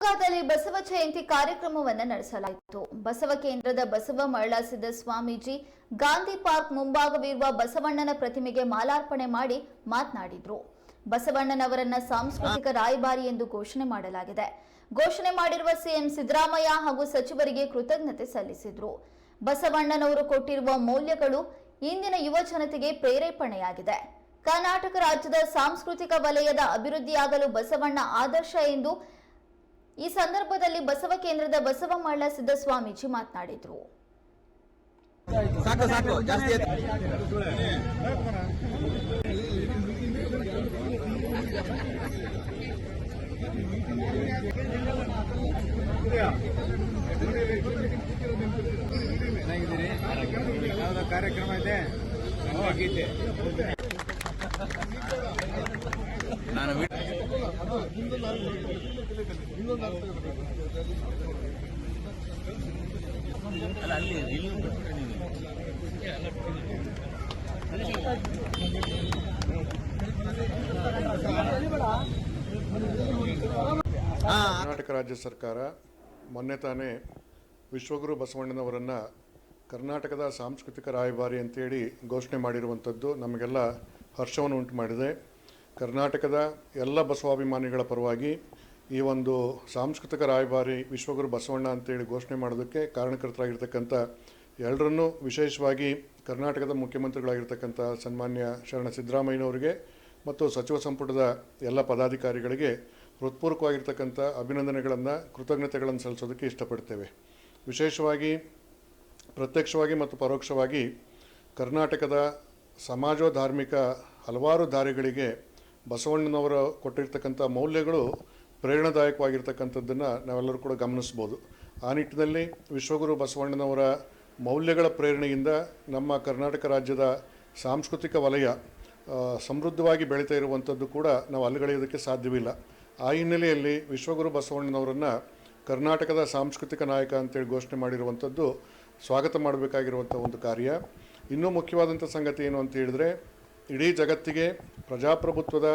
ಶಿವಮೊಗ್ಗದಲ್ಲಿ ಬಸವ ಜಯಂತಿ ಕಾರ್ಯಕ್ರಮವನ್ನು ನಡೆಸಲಾಯಿತು. ಬಸವ ಕೇಂದ್ರದ ಬಸವ ಮರಳಾಸಿದ ಸ್ವಾಮೀಜಿ ಗಾಂಧಿ ಪಾರ್ಕ್ ಮುಂಭಾಗವಿರುವ ಬಸವಣ್ಣನ ಪ್ರತಿಮೆಗೆ ಮಾಲಾರ್ಪಣೆ ಮಾಡಿ ಮಾತನಾಡಿದ್ರು. ಬಸವಣ್ಣನವರನ್ನ ಸಾಂಸ್ಕೃತಿಕ ರಾಯಭಾರಿ ಎಂದು ಘೋಷಣೆ ಮಾಡಲಾಗಿದೆ. ಘೋಷಣೆ ಮಾಡಿರುವ ಸಿಎಂ ಸಿದ್ದರಾಮಯ್ಯ ಹಾಗೂ ಸಚಿವರಿಗೆ ಕೃತಜ್ಞತೆ ಸಲ್ಲಿಸಿದ್ರು. ಬಸವಣ್ಣನವರು ಕೊಟ್ಟಿರುವ ಮೌಲ್ಯಗಳು ಇಂದಿನ ಯುವ ಜನತೆಗೆ ಪ್ರೇರೇಪಣೆಯಾಗಿದೆ. ಕರ್ನಾಟಕ ರಾಜ್ಯದ ಸಾಂಸ್ಕೃತಿಕ ವಲಯದ ಅಭಿವೃದ್ಧಿಯಾಗಲು ಬಸವಣ್ಣ ಆದರ್ಶ ಎಂದು ಈ ಸಂದರ್ಭದಲ್ಲಿ ಬಸವ ಕೇಂದ್ರದ ಬಸವ ಮಳ್ಳ ಸಿದ್ದ ಸ್ವಾಮೀಜಿ ಮಾತನಾಡಿದ್ರು. ಸಾಕು ಸಾಕು ಜಾಸ್ತಿ ಯಾವ್ದೋ ಕಾರ್ಯಕ್ರಮ ಇದೆ? ನಾನು ನಾನು ಕರ್ನಾಟಕ ರಾಜ್ಯ ಸರ್ಕಾರ ಮೊನ್ನೆ ತಾನೇ ವಿಶ್ವಗುರು ಬಸವಣ್ಣನವರನ್ನು ಕರ್ನಾಟಕದ ಸಾಂಸ್ಕೃತಿಕ ರಾಯಭಾರಿ ಅಂತೇಳಿ ಘೋಷಣೆ ಮಾಡಿರುವಂಥದ್ದು ನಮಗೆಲ್ಲ ಹರ್ಷವನ್ನು ಉಂಟು ಮಾಡಿದೆ ಕರ್ನಾಟಕದ ಎಲ್ಲ ಬಸವಾಭಿಮಾನಿಗಳ ಪರವಾಗಿ ಈ ಒಂದು ಸಾಂಸ್ಕೃತಿಕ ರಾಯಭಾರಿ ವಿಶ್ವಗುರು ಬಸವಣ್ಣ ಅಂತೇಳಿ ಘೋಷಣೆ ಮಾಡೋದಕ್ಕೆ ಕಾರಣಕರ್ತರಾಗಿರ್ತಕ್ಕಂಥ ಎಲ್ಲರನ್ನೂ ವಿಶೇಷವಾಗಿ ಕರ್ನಾಟಕದ ಮುಖ್ಯಮಂತ್ರಿಗಳಾಗಿರ್ತಕ್ಕಂಥ ಸನ್ಮಾನ್ಯ ಶರಣ ಸಿದ್ದರಾಮಯ್ಯನವರಿಗೆ ಮತ್ತು ಸಚಿವ ಸಂಪುಟದ ಎಲ್ಲ ಪದಾಧಿಕಾರಿಗಳಿಗೆ ಹೃತ್ಪೂರ್ವಕವಾಗಿರ್ತಕ್ಕಂಥ ಅಭಿನಂದನೆಗಳನ್ನು, ಕೃತಜ್ಞತೆಗಳನ್ನು ಸಲ್ಲಿಸೋದಕ್ಕೆ ಇಷ್ಟಪಡ್ತೇವೆ. ವಿಶೇಷವಾಗಿ, ಪ್ರತ್ಯಕ್ಷವಾಗಿ ಮತ್ತು ಪರೋಕ್ಷವಾಗಿ ಕರ್ನಾಟಕದ ಸಮಾಜೋ ಧಾರ್ಮಿಕ ಹಲವಾರು ದಾರಿಗಳಿಗೆ ಬಸವಣ್ಣನವರು ಕೊಟ್ಟಿರ್ತಕ್ಕಂಥ ಮೌಲ್ಯಗಳು ಪ್ರೇರಣಾದಾಯಕವಾಗಿರ್ತಕ್ಕಂಥದ್ದನ್ನು ನಾವೆಲ್ಲರೂ ಕೂಡ ಗಮನಿಸ್ಬೋದು. ಆ ನಿಟ್ಟಿನಲ್ಲಿ ವಿಶ್ವಗುರು ಬಸವಣ್ಣನವರ ಮೌಲ್ಯಗಳ ಪ್ರೇರಣೆಯಿಂದ ನಮ್ಮ ಕರ್ನಾಟಕ ರಾಜ್ಯದ ಸಾಂಸ್ಕೃತಿಕ ವಲಯ ಸಮೃದ್ಧವಾಗಿ ಬೆಳೀತಾ ಇರುವಂಥದ್ದು ಕೂಡ ನಾವು ಅಲ್ಲಗಳೆಯೋದಕ್ಕೆ ಸಾಧ್ಯವಿಲ್ಲ. ಆ ಹಿನ್ನೆಲೆಯಲ್ಲಿ ವಿಶ್ವಗುರು ಬಸವಣ್ಣನವರನ್ನು ಕರ್ನಾಟಕದ ಸಾಂಸ್ಕೃತಿಕ ನಾಯಕ ಅಂತೇಳಿ ಘೋಷಣೆ ಮಾಡಿರುವಂಥದ್ದು ಸ್ವಾಗತ ಮಾಡಬೇಕಾಗಿರುವಂಥ ಒಂದು ಕಾರ್ಯ. ಇನ್ನೂ ಮುಖ್ಯವಾದಂಥ ಸಂಗತಿ ಏನು ಅಂತ ಹೇಳಿದ್ರೆ, ಇಡೀ ಜಗತ್ತಿಗೆ ಪ್ರಜಾಪ್ರಭುತ್ವದ